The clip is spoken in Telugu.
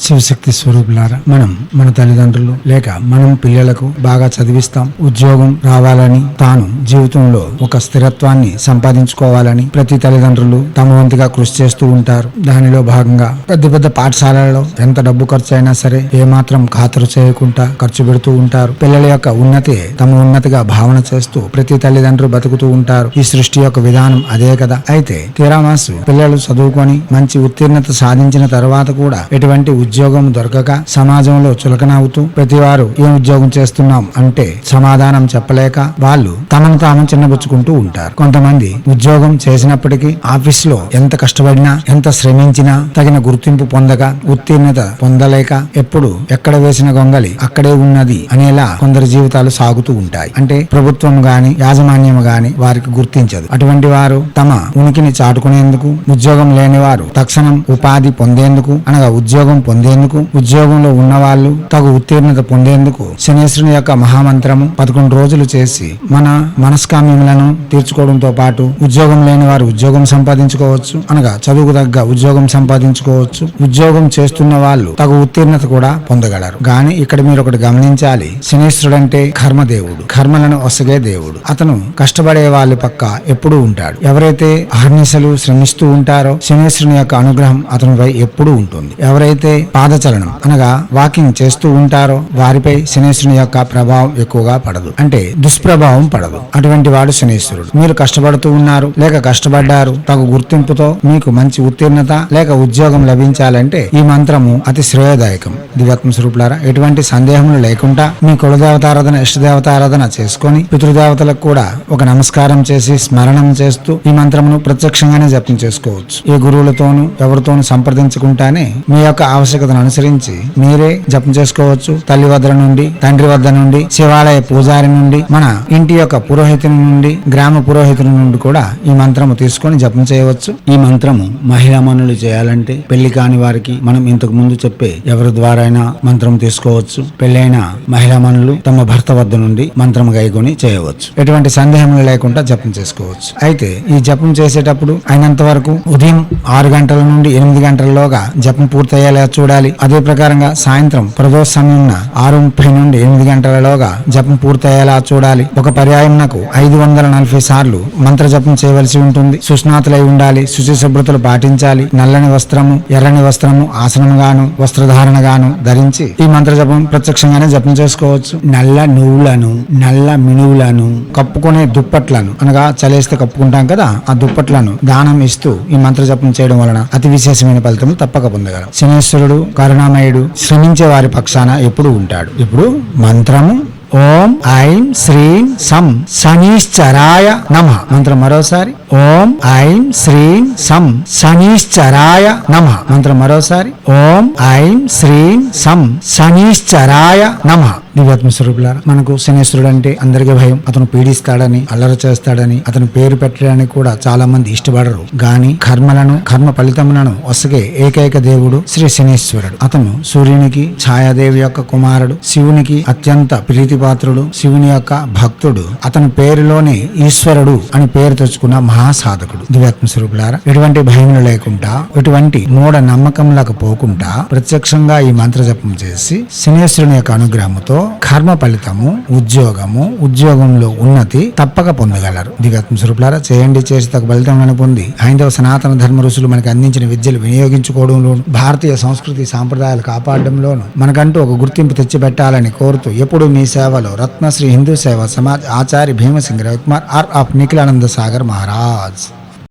శివశక్తి స్వరూపులారా మనం మన తల్లిదండ్రులు లేక మనం పిల్లలకు బాగా చదివిస్తాం. ఉద్యోగం రావాలని తాను జీవితంలో ఒక స్థిరత్వాన్ని సంపాదించుకోవాలని ప్రతి తల్లిదండ్రులు తమ వంతుగా కృషి చేస్తూ ఉంటారు. దానిలో భాగంగా పెద్ద పెద్ద పాఠశాలలో ఎంత డబ్బు ఖర్చు అయినా సరే ఏమాత్రం ఖాతరు చేయకుండా ఖర్చు పెడుతూ ఉంటారు. పిల్లల యొక్క ఉన్నతి తమ ఉన్నతిగా భావన చేస్తూ ప్రతి తల్లిదండ్రులు బతుకుతూ ఉంటారు. ఈ సృష్టి యొక్క విధానం అదే కదా. అయితే తీరామాసు పిల్లలు చదువుకొని మంచి ఉత్తీర్ణత సాధించిన తర్వాత కూడా ఎటువంటి ఉద్యోగం దొరకక సమాజంలో చులకనవుతూ ప్రతి వారు ఏం ఉద్యోగం చేస్తున్నాం? అంటే సమాధానం చెప్పలేక వాళ్ళు తమను తాము చిన్నబుచ్చుకుంటూ ఉంటారు. కొంతమంది ఉద్యోగం చేసినప్పటికీ ఆఫీస్లో ఎంత కష్టపడినా ఎంత శ్రమించినా తగిన గుర్తింపు పొందక ఉత్తీర్ణత పొందలేక ఎప్పుడు ఎక్కడ వేసిన గొంగలి అక్కడే ఉన్నది అనేలా కొందరి జీవితాలు సాగుతూ ఉంటాయి. అంటే ప్రభుత్వం గాని యాజమాన్యం గాని వారికి గుర్తించదు. అటువంటి వారు తమ ఉనికిని చాటుకునేందుకు ఉద్యోగం లేని వారు తక్షణం ఉపాధి పొందేందుకు అనగా ఉద్యోగం పొందేందుకు ఉద్యోగంలో ఉన్నవాళ్ళు తగు ఉత్తీర్ణత పొందేందుకు శనేశ్వరుని యొక్క మహామంత్రము పదకొండు రోజులు చేసి మన మనస్కామ్యములను తీర్చుకోవడంతో పాటు ఉద్యోగం లేని వారు ఉద్యోగం సంపాదించుకోవచ్చు అనగా చదువుకు తగ్గ ఉద్యోగం సంపాదించుకోవచ్చు. ఉద్యోగం చేస్తున్న వాళ్ళు తగు ఉత్తీర్ణత కూడా పొందగలరు. గాని ఇక్కడ మీరు ఒకటి గమనించాలి శనేశ్వరుడు అంటే కర్మదేవుడు కర్మలను ఒసగే దేవుడు. అతను కష్టపడే వాళ్ళ పక్క ఎప్పుడూ ఉంటాడు. ఎవరైతే అహర్నిశలు శ్రమిస్తూ ఉంటారో శనేశ్వరుని యొక్క అనుగ్రహం అతనిపై ఎప్పుడూ ఉంటుంది. ఎవరైతే పాదచలనం అనగా వాకింగ్ చేస్తూ ఉంటారో వారిపై శనేశ్వరుని యొక్క ప్రభావం ఎక్కువగా పడదు. అంటే దుష్ప్రభావం పడదు. అటువంటి వాడు శనేశ్వరుడు. మీరు కష్టపడుతూ ఉన్నారు లేక కష్టపడ్డారు తగు గుర్తింపుతో మీకు మంచి ఉత్తీర్ణత లేక ఉద్యోగం లభించాలంటే ఈ మంత్రము అతి శ్రేయదాయకం. దివ్యాత్మ స్వరూపులారా ఎటువంటి సందేహములు లేకుండా మీ కులదేవతారాధన ఇష్టదేవతారాధన చేసుకొని పితృదేవతలకు కూడా ఒక నమస్కారం చేసి స్మరణం చేస్తూ ఈ మంత్రమును ప్రత్యక్షంగానే జపం చేసుకోవచ్చు. ఏ గురువులతోనూ ఎవరితోనూ సంప్రదించకుండానే మీ యొక్క అవసరం ఆవశ్యకతను అనుసరించి మీరే జపం చేసుకోవచ్చు. తల్లి వద్ద నుండి తండ్రి వద్ద నుండి శివాలయ పూజారి నుండి మన ఇంటి యొక్క పురోహితుని నుండి గ్రామ పురోహితుని నుండి కూడా ఈ మంత్రము తీసుకొని జపం చేయవచ్చు. ఈ మంత్రము మహిళా మనులు చేయాలంటే పెళ్ళి కాని వారికి మనం ఇంతకు ముందు చెప్పే ఎవరి ద్వారా అయినా మంత్రం తీసుకోవచ్చు. పెళ్ళైన మహిళా మనులు తమ భర్త వద్ద నుండి మంత్రం గైకొని చేయవచ్చు. ఎటువంటి సందేహములు లేకుండా జపం చేసుకోవచ్చు. అయితే ఈ జపం చేసేటప్పుడు అయినంత వరకు ఉదయం ఆరు గంటల నుండి ఎనిమిది గంటలలోగా జపం పూర్తయ్యేలా చూడాలి. అదే ప్రకారంగా సాయంత్రం ప్రదోష సమయం ఆరు ముప్పై నుండి ఎనిమిది గంటలలోగా జపం పూర్తయ్యేలా చూడాలి. ఒక పర్యాయం నాకు ఐదు వందల నలభై సార్లు మంత్ర జపం చేయవలసి ఉంటుంది. సుస్నాతులై ఉండాలి. శుచి శుభ్రతలు పాటించాలి. నల్లని వస్త్రము ఎర్రని వస్త్రము ఆసనముగాను వస్త్రధారణగాను ధరించి ఈ మంత్ర జపం ప్రత్యక్షంగానే జపం చేసుకోవచ్చు. నల్ల నువ్వులను నల్ల మినువులను కప్పుకునే దుప్పట్లను అనగా చలేస్తే కప్పుకుంటాం కదా ఆ దుప్పట్లను దానం ఇస్తూ ఈ మంత్ర జపం చేయడం వలన అతి విశేషమైన ఫలితం తప్పక పొందగలం. శనేశ్వరుడు కరుణామయుడు శ్రమించే వారి పక్షాన ఎప్పుడు ఉంటాడు. ఇప్పుడు మంత్రము ఓం ఐం శ్రీం సం శనీశ్చరాయ నమ. మంత్రం మరోసారి ఓం ఐం శ్రీం సం శనీశ్చరాయ నమ. మంత్రం మరోసారి ఓం ఐం శ్రీం సం శనీశ్చరాయ నమ. దివ్యాత్మ స్వరూపులారా మనకు శనేశ్వరుడు అంటే అందరికీ భయం. అతను పీడిస్తాడని అల్లరి చేస్తాడని అతను పేరు పెట్టడానికి కూడా చాలా మంది ఇష్టపడరు. గాని కర్మలను కర్మ ఫలితములను వసగే ఏకైక దేవుడు శ్రీ శనీశ్వరుడు. అతను సూర్యునికి ఛాయాదేవి యొక్క కుమారుడు శివునికి అత్యంత ప్రీతిపాత్రుడు శివుని యొక్క భక్తుడు. అతని పేరులోనే ఈశ్వరుడు అని పేరు తెచ్చుకున్న మహాసాధకుడు. దివ్యాత్మ స్వరూపులారా ఎటువంటి భయములు లేకుండా ఎటువంటి మూఢ నమ్మకంలకు పోకుండా ప్రత్యక్షంగా ఈ మంత్ర జపం చేసి శనేశ్వరుని యొక్క అనుగ్రహంతో కర్మ ఫలితము ఉద్యోగము ఉద్యోగంలో ఉన్నతి తప్పక పొందగలరు. దివ్యాత్మ స్వరూపులారా చేయండి చేసి తగ్గ ఫలితం పొంది హైందవ సనాతన ధర్మ ఋషులు మనకి అందించిన విద్యలు వినియోగించుకోవడంలోను భారతీయ సంస్కృతి సాంప్రదాయాలు కాపాడడంలోను మనకంటూ ఒక గుర్తింపు తెచ్చిపెట్టాలని కోరుతూ ఎప్పుడు మీ సేవలో రత్నశ్రీ హిందూ సేవ సమాజ్ ఆచార్య భీమసింగ్ రవికుమార్ ఆర్ ఆఫ్ నిఖిలానంద సాగర్ మహారాజ్.